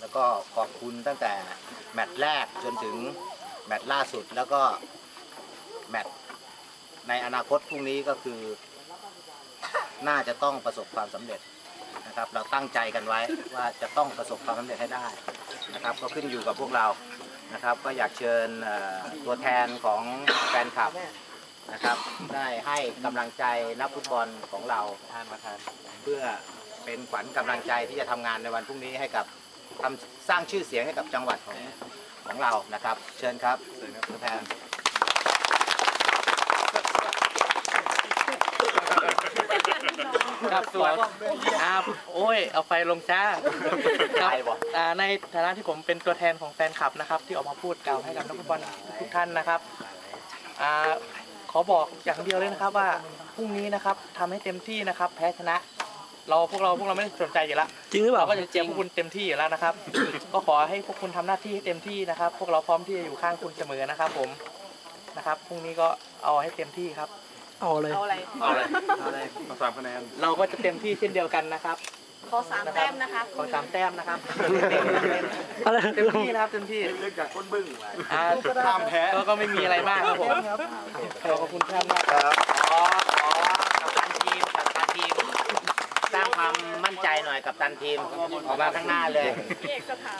แล้วก็ขอบคุณตั้งแต่แมตช์แรกจนถึงแมตช์ล่าสุดแล้วก็แมตช์ในอนาคตพรุ่งนี้ก็คือ น่าจะต้องประสบความสำเร็จนะครับ เราตั้งใจกันไว้ว่าจะต้องประสบความสำเร็จให้ได้นะครับ ก็ขึ้นอยู่กับพวกเรานะครับ ก็อยากเชิญเอ่อตัวแทนของแฟนคลับนะครับ ได้ให้กำลังใจนักฟุตบอลของเราทานมาทานเพื่อเป็นขวัญกำลังใจที่จะทำงานในวันพรุ่งนี้ให้กับ ทำสร้างชื่อเสียงให้กับจังหวัดของของเรานะครับ เชิญครับตัวแทนครับส่วนอ่าโอ้ย เอาไฟลงจ้าครับไฟบ่อ่าในฐานะที่ผมเป็นตัวแทนของแฟนคลับนะครับ ที่ออกมาพูดกล่าวให้กับนักฟุตบอลทุกท่านนะครับอ่าขอบอกอย่างเดียวเลยนะครับว่าพรุ่งนี้นะครับทำให้เต็มที่นะครับ แพ้ชนะ เราพวกเราพวกเราไม่ได้สนใจอยู่แล้วจริงหรือเปล่า เราก็จะเชียร์พวกคุณเต็มที่อยู่แล้วนะครับ ก็ขอให้พวกคุณทำหน้าที่ให้เต็มที่นะครับ พวกเราพร้อมที่จะอยู่ข้างคุณเสมอนะครับ ผมนะครับพรุ่งนี้ก็เอาให้เต็มที่ครับ เอาเลย เอาอะไร เอาเลยเอาเลยสามคะแนนเราก็จะเต็มที่เช่นเดียวกันนะครับ ขอสามแต้มนะคะขอสามแต้มนะครับอะไร เต็มที่นะครับเต็มที่เรื่องจากก้นบึ้งข้ามแพ้ก็ไม่มีอะไรมากครับผมขอบคุณท่านมากครับขอขอกับตันทีมกับตันทีม สร้างความมั่นใจ หน่อยกับตันทีมออกมาข้างหน้าเลยพี่เอกสถา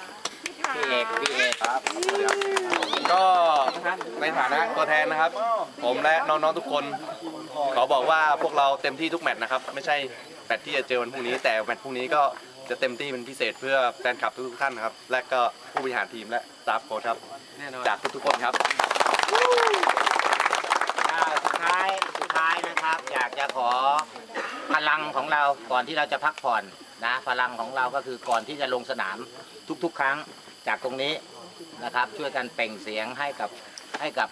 พี่ทาพี่เอกพี่เอกครับก็ในฐานะตัวแทนนะครับ ผมและน้องๆทุกคนขอบอกว่าพวกเราเต็มที่ทุกแมตช์นะครับ ไม่ใช่แมตช์ที่จะเจอวันพรุ่งนี้ แต่แมตช์พรุ่งนี้ก็จะเต็มที่เป็นพิเศษเพื่อแฟนคลับทุกๆท่านนะครับ และก็ผู้บริหารทีมและสตาฟโค้ชครับจากทุกๆคนครับอ่าสุดท้ายสุดท้ายนะครับ อยากจะขอ พลังของเราก่อนที่เราจะพักผ่อนนะพลังของเราก็คือก่อนที่จะลงสนามทุกๆ ครั้งจากตรงนี้นะครับ ช่วยกันเปล่งเสียงให้กับให้กับ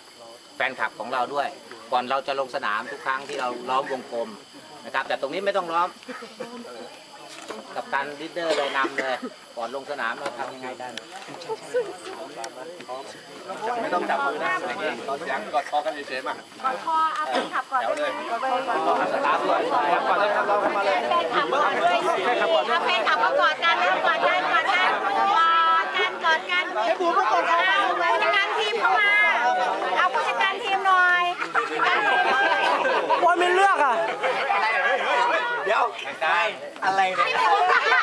แฟนคลับของเราด้วย ก่อนเราจะลงสนามทุกครั้งที่เราล้อมวงกลมนะครับ แต่ตรงนี้ไม่ต้องล้อม กับการลีดเดอร์เลยนำเลยก่อนลงสนามเราทำยังไงกันไม่ต้องจับมือนะตอนเสียงกอดคอกันเฉยๆมาก่อนคอเอาแฟนขับก่อนได้ไหมสตาร์ทด้วยก่อนแล้วครับเราเข้ามาเลยแฟนขับก่อนด้วยเอาแฟนขับก็กอดกันนะกอดกันกอดกันกอดกันกอดกันให้บูมกอดกันผู้จัดการทีมเข้ามาเอาผู้จัดการทีมหน่อยผู้จัดการทีมหน่อยบอลไม่เลือกอะเดี๋ ยวได้อะไรเนี่ยให้บูมทำไม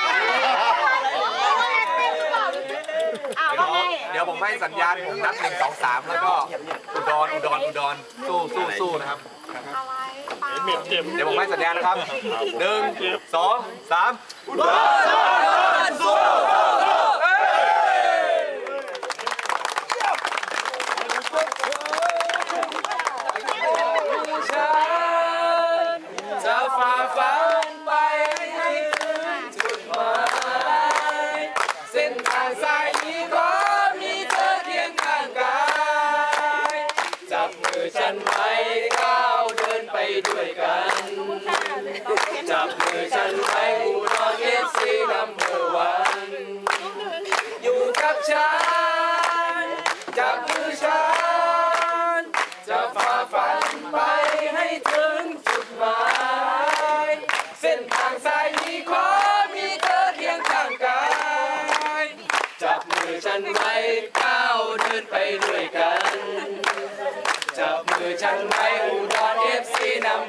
เอาว่าไงเดี๋ยวผมให้สัญญาณผมนับหนึ่งสองสามแล้วก็อุดรอุดรอุดรสู้สู้สู้นะครับอะไรเปล่าเดี๋ยวผมให้สัญญาณนะครับหนึ่งสองสามจะฝ่าฟันไปให้ถึงจุดหมายเส้นทางสายนี้ก็มีเธอเคียงข้างกายจับมือฉันไว้ก้าวเดินไปด้วยกัน จับมือฉันไว้อุดรเอฟซีนัมเบอร์วัน อยู่กับฉัน จับมือฉัน จะฝ่าฟันไปให้ถึงจุดหมาย เส้นทางสายนี้ขอมีเธอเคียงข้างกาย จับมือ ฉันไว้ก้าวเดินไปด้วยกัน จับมือฉันไว้อุดรเอฟซีนำ